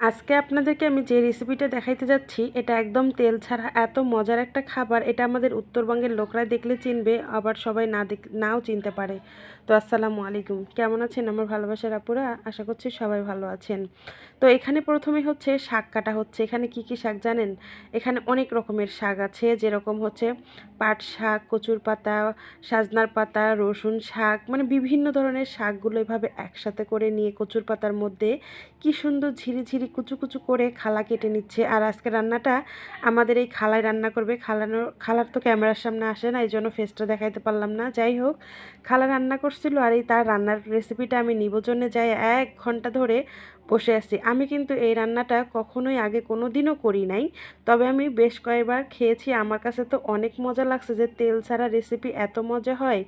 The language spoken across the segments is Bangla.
আজকে আপনাদেরকে আমি যে রেসিপিটা দেখাইতে যাচ্ছি, এটা একদম তেল ছাড়া, এত মজার একটা খাবার। এটা আমাদের উত্তরবঙ্গের লোকরা দেখলে চিনবে, আবার সবাই না দেখ, নাও চিনতে পারে। তো আসসালামু আলাইকুম। কেমন আছেন আমার ভালোবাসার আপুরা? আশা করছি সবাই ভালো আছেন। তো এখানে প্রথমে হচ্ছে শাক কাটা হচ্ছে। এখানে কি কি শাক জানেন? এখানে অনেক রকমের শাক আছে, যেরকম হচ্ছে পাট শাক, কচুর পাতা, সাজনার পাতা, রসুন শাক মানে বিভিন্ন ধরনের শাকগুলো এভাবে একসাথে করে নিয়ে কচুর পাতার মধ্যে কি সুন্দর ঝিরিঝিরি কুচু কুচু করে খালা কেটে নিচ্ছে। আর আজকে রান্নাটা আমাদের এই খালায় রান্না করবে। খালানোর, খালার তো ক্যামেরার সামনে আসে না এই জন্য ফেসটা দেখাইতে পারলাম না। যাই হোক, খালা রান্না করছিল আর এই তার রান্নার রেসিপিটা আমি নিব জন্য যাই এক ঘণ্টা ধরে বসে আছি। আমি কিন্তু এই রান্নাটা কখনোই আগে কোনো দিনও করি নাই। তবে আমি বেশ কয়েকবার খেয়েছি। আমার কাছে তো অনেক মজা লাগছে যে তেল ছাড়া রেসিপি এত মজা হয়।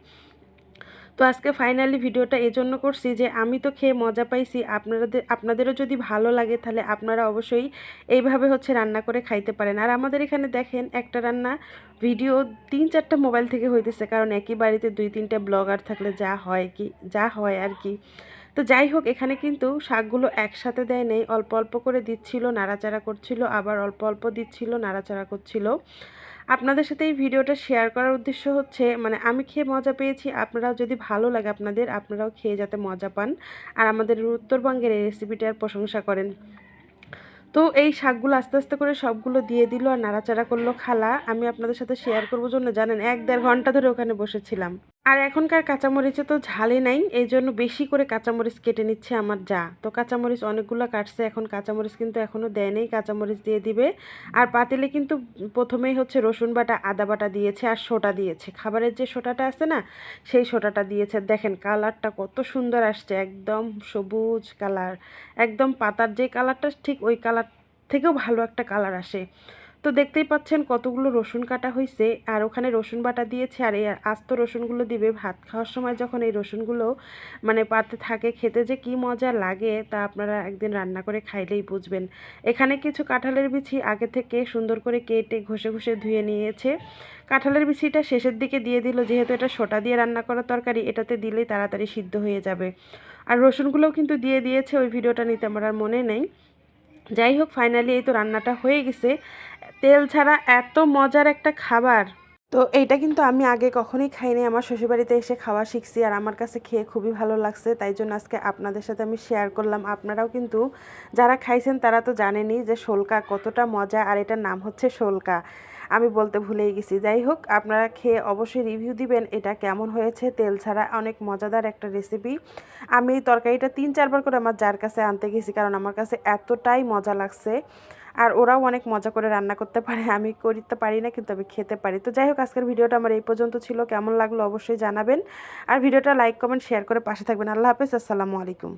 তো আজকে ফাইনালি ভিডিওটা এজন্য করছি যে আমি তো খেয়ে মজা পাইছি আপনাদের আপনাদেরও যদি ভালো লাগে তাহলে আপনারা অবশ্যই এইভাবে হচ্ছে রান্না করে খাইতে পারেন। আর আমাদের এখানে দেখেন একটা রান্না ভিডিও তিন চারটা মোবাইল থেকে হইতেছে, কারণ একই বাড়িতে দুই তিনটা ব্লগার থাকলে যা হয় কি, যা হয় আর কি। তো যাই হোক, এখানে কিন্তু শাকগুলো একসাথে দেয় নেই, অল্প অল্প করে দিচ্ছিল, নাড়াচাড়া করছিল, আবার অল্প অল্প দিচ্ছিল, নাড়াচাড়া করছিল। আপনাদের সাথে এই ভিডিওটা শেয়ার করার উদ্দেশ্য হচ্ছে মানে আমি খেয়ে মজা পেয়েছি, আপনারাও যদি ভালো লাগে আপনাদের, আপনারাও খেয়ে যাতে মজা পান। আর আমাদের উত্তরবঙ্গের এই রেসিপিটার প্রশংসা করেন। তো এই শাকগুলো আস্তে আস্তে করে সবগুলো দিয়ে দিল আর নাড়াচাড়া করল খালা। আমি আপনাদের সাথে শেয়ার করব জন্য, জানেন, এক দেড় ঘণ্টা ধরে ওখানে বসেছিলাম। আর এখনকার কাঁচামরিচে তো ঝালে নাই, এই জন্য বেশি করে কাঁচামরিচ কেটে নিচ্ছে আমার যা। তো কাঁচামরিচ অনেকগুলো কাটছে, এখন কাঁচামরিচ কিন্তু এখনও দেয় নেই, কাঁচামরিচ দিয়ে দিবে। আর পাতিলে কিন্তু প্রথমেই হচ্ছে রসুন বাটা, আদা বাটা দিয়েছে আর সোটা দিয়েছে। খাবারের যে সোটাটা আছে না, সেই সোটাটা দিয়েছে। দেখেন কালারটা কত সুন্দর আসছে, একদম সবুজ কালার। একদম পাতার যে কালারটা, ঠিক ওই কালার থেকেও ভালো একটা কালার আসে। তো দেখতেই পাচ্ছেন কতগুলো রসুন কাটা হয়েছে আর ওখানে রসুন বাটা দিয়েছে, আর এই আস্ত রসুনগুলো দিবে ভাত খাওয়ার সময় যখন এই রসুনগুলো মানে পাতে থাকে, খেতে যে কি মজা লাগে তা আপনারা একদিন রান্না করে খাইলেই বুঝবেন। এখানে কিছু কাঁঠালের বিছি আগে থেকে সুন্দর করে কেটে ঘষে ঘষে ধুয়ে নিয়েছে। কাঁঠালের বিছিটা শেষের দিকে দিয়ে দিল, যেহেতু এটা সোটা দিয়ে রান্না করা তরকারি, এটাতে দিলেই তাড়াতাড়ি সিদ্ধ হয়ে যাবে। আর রসুনগুলোও কিন্তু দিয়ে দিয়েছে, ওই ভিডিওটা নিতে আমার আর মনে নেই। যাই হোক, ফাইনালি এই তো রান্নাটা হয়ে গেছে। তেল ছাড়া এত মজার একটা খাবার। তো এইটা কিন্তু আমি আগে কখনোই খাইনি, আমার শ্বশুরবাড়িতে এসে খাওয়া শিখছি আর আমার কাছে খেয়ে খুবই ভালো লাগছে, তাই জন্য আজকে আপনাদের সাথে আমি শেয়ার করলাম। আপনারাও কিন্তু যারা খাইছেন তারা তো জানেনই যে শোলকা কতটা মজা আর এটার নাম হচ্ছে শোলকা। আমি বলতে ভুলেই গেছি। যাই হোক, আপনারা খেয়ে অবশ্যই রিভিউ দিবেন এটা কেমন হয়েছে, তেল ছাড়া অনেক মজাদার একটা রেসিপি আমি তরকারিটা তিন চারবার করে আমার যার কাছে আনতে গেছি, কারণ আমার কাছে এতটাই মজা লাগছে। আর ওরাও অনেক মজা করে রান্না করতে পারে। আমি করতে পারি না, কিন্তু আমি খেতে পারি। তো যাই হোক, আজকের ভিডিওটা আমার এই পর্যন্ত ছিল। কেমন লাগল অবশ্যই জানাবেন। আর ভিডিওটা লাইক, কমেন্ট, শেয়ার করে পাশে থাকবেন। আল্লাহ হাফেজ, আসসালামু আলাইকুম।